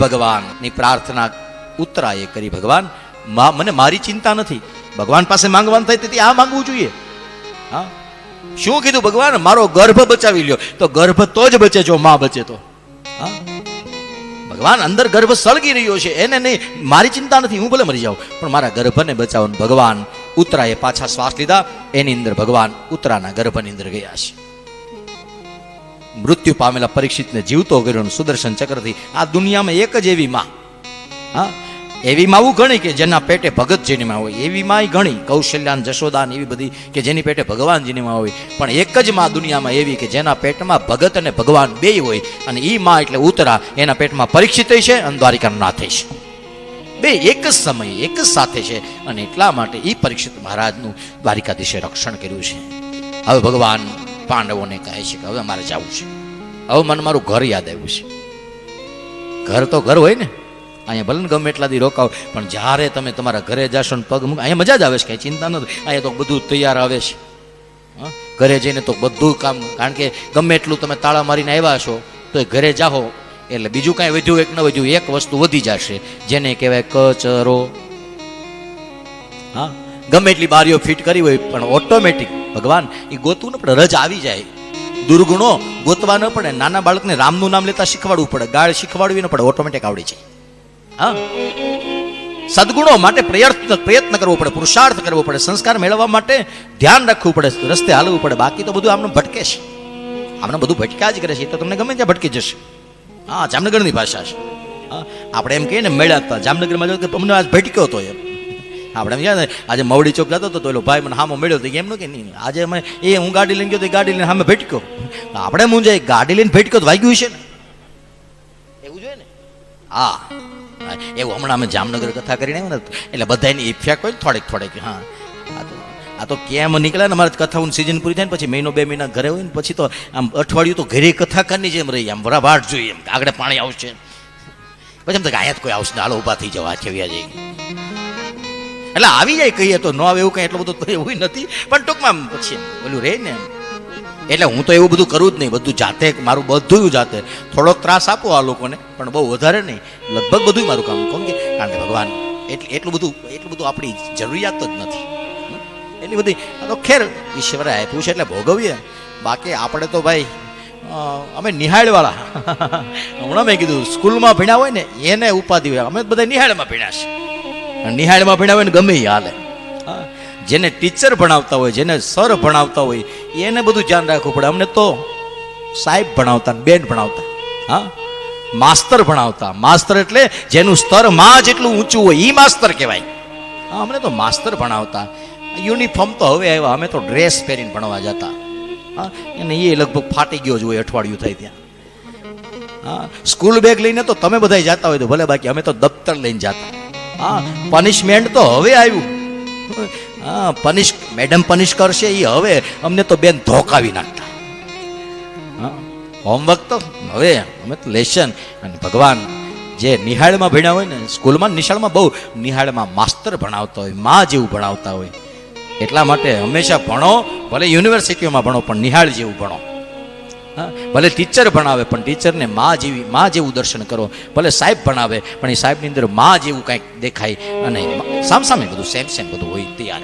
ભગવાનની પ્રાર્થના ઉત્તરાએ કરી ભગવાન. મને મારી ચિંતા નથી. ભગવાન પાસે માંગવાનું થાય તેથી આ માંગવું જોઈએ. હા? શું કીધું ભગવાન? મારો ગર્ભ બચાવી લ્યો. તો ગર્ભ તો જ બચે જો માં બચે તો. હા? ભગવાન અંદર ગર્ભ સળગી રહ્યો છે. એને નહીં. મારી ચિંતા નથી. હું ભલે મરી જાઉં. પણ મારા ગર્ભને બચાવવાનું ભગવાન ઉત્તરાએ પાછા શ્વાસ લીધા. એની અંદર ભગવાન ઉત્તરાના ગર્ભની અંદર ગયા છે. મૃત્યુ પામેલા પરીક્ષિતને જીવતો કર્યો સુદર્શન ચક્રથી આ દુનિયામાં એક જ એવી માં. હા? એવી માવું ઘણી કે જેના પેટે ભગતમાં હોય. એવી માય ઘણી કૌશલ્યાન, જશોદાન એવી બધી કે જેની પેટે ભગવાનમાં હોય. પણ એક જ માં દુનિયામાં એવી કે જેના પેટમાં ભગત અને ભગવાન બેય હોય અને એ માં એટલે ઉતરા, એના પેટમાં પરીક્ષિત છે અને દ્વારિકાનો નાથ છે. બે એક જ સમયે, એક જ સાથે છે અને એટલા માટે એ પરીક્ષિત મહારાજનું દ્વારિકાધીશે રક્ષણ કર્યું છે. હવે ભગવાન પાંડવોને કહે છે કે હવે મારે જવું છે. હવે મને મારું ઘર યાદ આવ્યું છે. ઘર તો ઘર હોય ને. અહીંયા ભલે ને ગમે એટલા દી રોકાવ, પણ જ્યારે તમે તમારા ઘરે જશો ને પગ મૂક અહીંયા મજા જ આવે છે, કાંઈ ચિંતા નથી અહીંયા તો બધું તૈયાર આવે છે? ઘરે જઈને તો બધું કામ, કારણ કે ગમે એટલું તમે તાળા મારીને આવ્યા છો તો એ ઘરે જાઓ. એટલે બીજું કાંઈ વધ્યું, એક ન વધ્યું, એક વસ્તુ વધી જશે, જેને કહેવાય કચરો. હા? ગમે એટલી બારીઓ ફિટ કરી હોય, પણ ઓટોમેટિક ભગવાન, એ ગોતવું ન પણ રજ આવી જાય. દુર્ગુણો ગોતવા ન પડે, નાના બાળકને રામનું નામ લેતા શીખવાડવું પડે, ગાળ શીખવાડવી ન પડે ઓટોમેટિક આવડી જાય. હા? સદગુણો માટે પ્રયત્ન પ્રયત્ન કરવો પડે, પુરુષાર્થ કરવો પડે, સંસ્કાર મેળવવા માટે ધ્યાન રાખવું પડે, રસ્તે હાલવું પડે, બાકી તો બધું આમને ભટકે છે. આમને બધું ભટક્યા જ કરે છે તો તમને ગમે ત્યાં ભટકી જશે. હા, જામનગરની ભાષા છે. આપણે એમ કહીએ ને મેળ્યા હતા જામનગરમાં જો કે અમને આજ ભટક્યો હતો એમ. આપણે ને આજે મવડી ચોક જતો હતો તો એલો ભાઈ મને હામો મળ્યો તો એમનું કે નહીં? આજે અમે એ હું ગાડી લઈને ગયો તો ગાડી લઈને સામે ભટક્યો. આપણે મૂંઝાય ગાડી લઈને ભટક્યો તો વાગ્યું છે ને? એવું જોઈએ ને? હા. એવું હમણાં અમે જામનગર કથા કરીને આવ્યો ને એટલે બધાની ઇફેક્ટ હોય થોડેક થોડીક હા. આ તો કેમ નીકળે ને અમારે કથાઓની સિઝન પૂરી થાય ને પછી મહિનો બે મહિના ઘરે હોય ને પછી તો આમ અઠવાડિયું તો ઘરે કથાકારની જેમ રહી આમ વરાવાટ જોઈએ એમ આગળ પાણી આવશે. પછી એમ તો અહીંયા કોઈ આવશે ને હાલો ઊભા થઈ જવા છે કેવ્યા જઈ એટલે આવી જાય કહીએ તો, ન આવે એવું કંઈ એટલું બધું એવું નથી. પણ ટૂંકમાં પછી ઓલું રહે ને એટલે હું તો એવું બધું કરું જ નહીં, બધું જાતે, મારું બધું જાતે. થોડોક ત્રાસ આપો આ લોકોને, પણ બહુ વધારે નહીં. લગભગ બધું મારું કામ કહું કે? કારણ કે ભગવાન એટલે એટલું બધું એટલું બધું આપણી જરૂરિયાત જ નથી. એટલી બધી તો ખેર ઈશ્વરે આપ્યું છે એટલે ભોગવીએ. બાકી આપણે તો ભાઈ અમે નિહાળવાળા. હમણાં મેં કીધું, સ્કૂલમાં ભણ્યા હોય ને, એને ઉપાધિ હોય. અમે બધા નિહાળમાં ભણ્યા છે અને નિહાળમાં ભણાવે ને ગમે હાલે. જેને ટીચર ભણાવતા હોય, જેને સર ભણાવતા હોય, એને બધું ધ્યાન રાખવું પડે. અમને તો સાહેબ ભણાવતા બેન ભણાવતા. હા. માસ્તર ભણાવતા. માસ્તર એટલે જેનું સ્તરમાં જેટલું ઊંચું હોય એ માસ્તર કહેવાય. હા, અમને તો માસ્તર ભણાવતા. યુનિફોર્મ તો હવે આવ્યા. અમે તો ડ્રેસ પહેરીને ભણવા જતા. હા. અને એ લગભગ ફાટી ગયો જ હોય, અઠવાડિયું થાય ત્યાં. હા. સ્કૂલ બેગ લઈને તો તમે બધા જતા હોય તો ભલે બાકી અમે તો દફતર લઈને જતા. હા પનિશમેન્ટ તો હવે આવ્યું. હા પનિશ મેડમ પનિશ કરશે એ હવે. અમને તો બેન ધોકાવી નાખતા. હા હોમવર્ક તો હવે અમે તો લેશન અને ભગવાન જે નિહાળમાં ભણ્યા હોય ને, સ્કૂલમાં નિશાળમાં બહુ નિહાળમાં માસ્તર ભણાવતા હોય, મા જેવું ભણાવતા હોય. એટલા માટે હંમેશા ભણો, ભલે યુનિવર્સિટીઓમાં ભણો, પણ નિહાળ જેવું ભણો. ભલે ટીચર ભણાવે, પણ ટીચરને માં જેવી, માં જેવું દર્શન કરો. ભલે સાહેબ ભણાવે, પણ એ સાહેબની અંદરમાં જેવું કંઈક દેખાય. અને સામ સામે બધું સેમ સેમ બધું હોય, તૈયાર